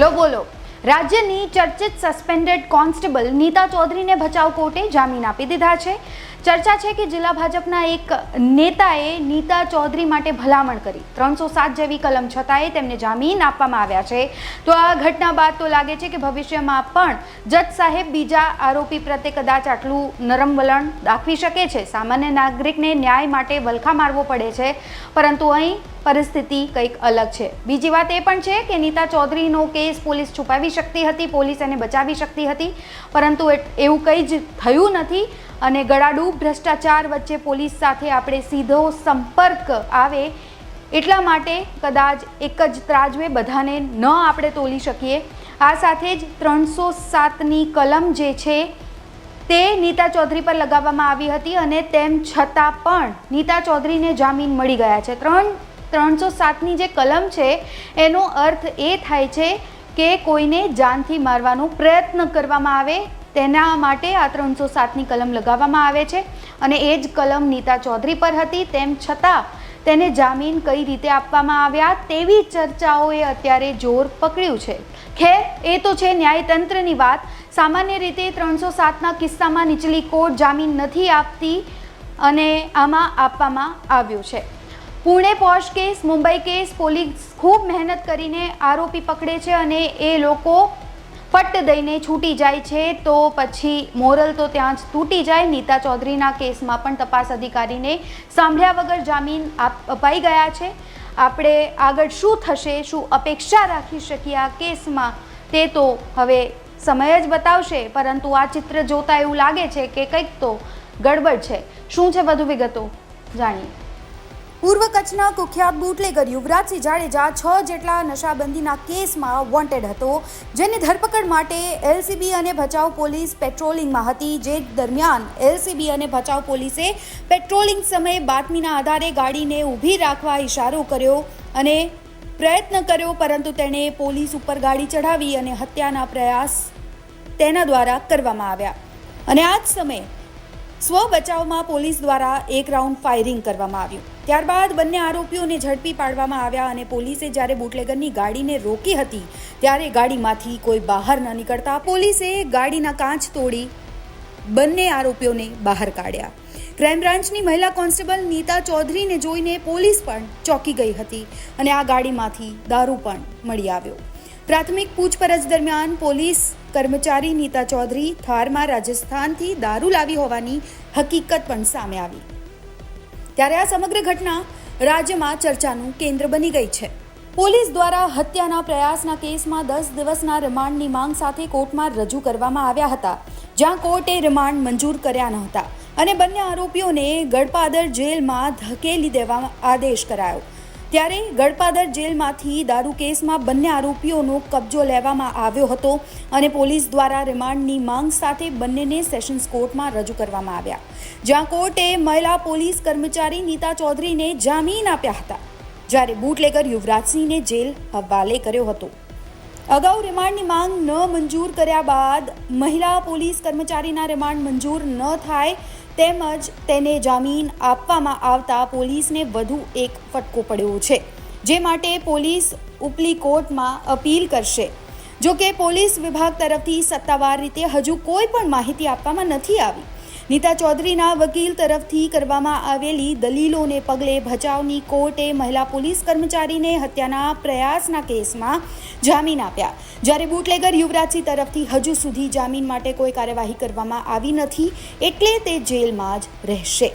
લો બોલો. રાજ્યની ચર્ચિત સસ્પેન્ડેડ કોન્સ્ટેબલ નીતા ચૌધરીને ભચાઉ કોર્ટે જામીન આપી દીધા છે. ચર્ચા છે કે જિલ્લા ભાજપના એક નેતાએ નીતા ચૌધરી માટે ભલામણ કરી. ત્રણસો સાત જેવી કલમ છતાંય તેમને જામીન આપવામાં આવ્યા છે. તો આ ઘટના બાદ તો લાગે છે કે ભવિષ્યમાં પણ જજ સાહેબ બીજા આરોપી પ્રત્યે કદાચ આટલું નરમ વલણ દાખવી શકે છે. સામાન્ય નાગરિકને ન્યાય માટે વલખા મારવો પડે છે. પરંતુ અહીં પરિસ્થિતિ કંઈક અલગ છે. બીજી વાત એ પણ છે કે નીતા ચૌધરીનો કેસ પોલીસ છુપાવી શકતી હતી, પોલીસ એને બચાવી શકતી હતી. પરંતુ એવું કંઈ જ થયું નથી અને ગળાડૂબ ભ્રષ્ટાચાર વચ્ચે પોલીસ સાથે આપણે સીધો સંપર્ક આવે એટલા માટે કદાચ એક જ ત્રાજવે બધાને ન આપણે તોલી શકીએ. આ સાથે જ ત્રણસો સાતની કલમ જે છે તે નીતા ચૌધરી પર લગાવવામાં આવી હતી અને તેમ છતાં પણ નીતા ચૌધરીને જામીન મળી ગયા છે. ત્રણ ત્રણસો સાતની જે કલમ છે, એનો અર્થ એ થાય છે કે કોઈને જાનથી મારવાનો પ્રયત્ન કરવામાં આવે, તેના માટે આ ત્રણસો સાતની કલમ લગાવવામાં આવે છે. અને એ જ કલમ નીતા ચૌધરી પર હતી, તેમ છતાં તેને જામીન કઈ રીતે આપવામાં આવ્યા તેવી ચર્ચાઓએ અત્યારે જોર પકડ્યું છે. ખેર, એ તો છે ન્યાયતંત્રની વાત. સામાન્ય રીતે ત્રણસો સાતના કિસ્સામાં નીચલી કોર્ટ જામીન નથી આપતી અને આમાં આપવામાં આવ્યું છે. Pune Porsche case, Mumbai case, police ખૂબ મહેનત કરીને આરોપી પકડે છે અને એ લોકો પટ્ટ દઈને છૂટી જાય છે. તો પછી મોરલ તો ત્યાં જ તૂટી જાય. નીતા ચૌધરીના કેસમાં પણ તપાસ અધિકારીને સાંભળ્યા વગર જામીન અપાઈ ગયા છે. આપણે આગળ શું થશે, શું અપેક્ષા રાખી શકીએ આ કેસમાં તે તો હવે સમય જ બતાવશે. પરંતુ આ ચિત્ર જોતા એવું લાગે છે કે કંઈક તો ગડબડ છે. શું છે વધુ વિગતો? જાણીએ. પૂર્વ કચ્છના કુખ્યાત બુટલેગર યુવરાજસિંહ જાડેજા છ જેટલા નશાબંધીના કેસમાં વોન્ટેડ હતો, જેની ધરપકડ માટે એલસીબી અને ભચાઉ પોલીસ પેટ્રોલિંગમાં હતી. જે દરમિયાન એલસીબી અને ભચાઉ પોલીસે પેટ્રોલિંગ સમયે બાતમીના આધારે ગાડીને ઊભી રાખવા ઇશારો કર્યો અને પ્રયત્ન કર્યો, પરંતુ તેણે પોલીસ ઉપર ગાડી ચઢાવી અને હત્યાના પ્રયાસ તેના દ્વારા કરવામાં આવ્યા. અને આ જ સમયે સ્વ બચાવમાં પોલીસ દ્વારા એક રાઉન્ડ ફાયરિંગ કરવામાં આવ્યું. ત્યારબાદ બંને આરોપીઓને ઝડપી પાડવામાં આવ્યા અને પોલીસે જ્યારે બુટલેગરની ગાડીને રોકી હતી, ત્યારે ગાડીમાંથી કોઈ બહાર ન નીકળતા પોલીસે ગાડીના કાચ તોડી બંને આરોપીઓને બહાર કાઢ્યા. ક્રાઇમ બ્રાન્ચની મહિલા કોન્સ્ટેબલ નીતા ચૌધરીને જોઈને પોલીસ પણ ચોંકી ગઈ હતી અને આ ગાડીમાંથી દારૂ પણ મળી આવ્યો. પ્રાથમિક પૂછપરછ દરમિયાન પોલીસ કર્મચારી નીતા ચૌધરી થારમાં રાજસ્થાનથી દારૂ લાવી હોવાની હકીકત પણ સામે આવી. ત્યારે આ સમગ્ર ઘટના રાજ્યમાં ચર્ચાનું કેન્દ્ર બની ગઈ છે. પોલીસ દ્વારા હત્યાના પ્રયાસના કેસમાં દસ દિવસના રિમાન્ડની માંગ સાથે કોર્ટમાં રજૂ કરવામાં આવ્યા હતા, જ્યાં કોર્ટે રિમાન્ડ મંજૂર કર્યા ન હતા અને બંને આરોપીઓને ગડપાદર જેલમાં ધકેલી દેવા આદેશ કરાયો. ત્યારે ગળપાદર જેલમાંથી દારૂ કેસમાં બંને આરોપીઓનો કબજો લેવામાં આવ્યો હતો અને પોલીસ દ્વારા રિમાન્ડની માંગ સાથે બંનેને સેશન્સ કોર્ટમાં રજૂ કરવામાં આવ્યા. જ્યાં કોર્ટે મહિલા પોલીસ કર્મચારી નીતા ચૌધરીને જામીન આપ્યા હતા. જ્યારે બુટલેગર યુવરાજસિંહને જેલ હવાલે કર્યો હતો. અગાઉ રિમાન્ડની માંગ ન મંજૂર કર્યા બાદ મહિલા પોલીસ કર્મચારીના રિમાન્ડ મંજૂર ન થાય તેમજ તેને જામીન આપવામાં આવતા પોલીસને વધુ એક ફટકો પડ્યો છે, જે માટે પોલીસ ઉપલી કોર્ટમાં અપીલ કરશે. જો કે પોલીસ વિભાગ તરફથી સત્તાવાર રીતે હજુ કોઈ પણ માહિતી આપવામાં નથી આવી નીતા ચૌધરીના વકીલ તરફથી કરવામાં આવેલી દલીલોને પગલે ભચાઉની કોર્ટે મહિલા પોલીસ કર્મચારીને હત્યાના પ્રયાસના કેસમાં જામીન આપ્યા. જ્યારે બુટલેગર યુવરાજસિંહ તરફથી હજુ સુધી જામીન માટે કોઈ કાર્યવાહી કરવામાં આવી નથી, એટલે તે જેલમાં જ રહેશે.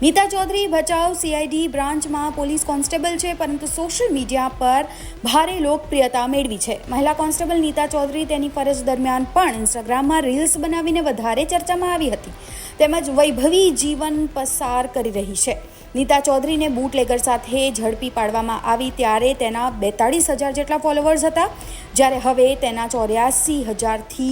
નીતા ચૌધરી ભચાઉ સીઆઈડી બ્રાન્ચમાં પોલીસ કોન્સ્ટેબલ છે, પરંતુ સોશિયલ મીડિયા પર ભારે લોકપ્રિયતા મેળવી છે. મહિલા કોન્સ્ટેબલ નીતા ચૌધરી તેની ફરજ દરમિયાન પણ ઇન્સ્ટાગ્રામમાં રીલ્સ બનાવીને વધારે ચર્ચામાં આવી હતી. તેમજ વૈભવી જીવન પસાર કરી રહી છે. નીતા ચૌધરીને બૂટલેગર સાથે ઝડપી પાડવામાં આવી ત્યારે તેના બેતાળીસ હજાર જેટલા ફોલોવર્સ હતા, જ્યારે હવે તેના ચોર્યાસી હજારથી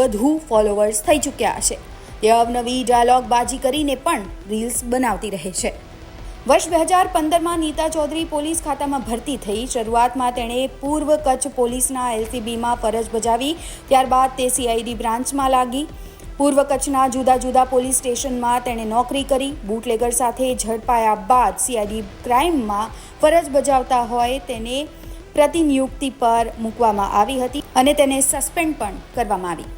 વધુ ફોલોવર્સ થઈ ચૂક્યા છે. તે અવનવી ડાયલોગબાજી કરીને પણ રીલ્સ બનાવતી રહે છે. વર્ષ બે હજાર પંદરમાં નીતા ચૌધરી પોલીસ ખાતામાં ભરતી થઈ. શરૂઆતમાં તેણે પૂર્વ કચ્છ પોલીસના એલસીબીમાં ફરજ બજાવી, ત્યારબાદ તે સીઆઈડી બ્રાન્ચમાં લાગી. પૂર્વ કચ્છના જુદા જુદા પોલીસ સ્ટેશનમાં તેણે નોકરી કરી. બુટલેગર સાથે ઝડપાયા બાદ સીઆઈડી ક્રાઇમમાં ફરજ બજાવતા હોય તેને પ્રતિનિયુક્તિ પર મૂકવામાં આવી હતી અને તેને સસ્પેન્ડ પણ કરવામાં આવી.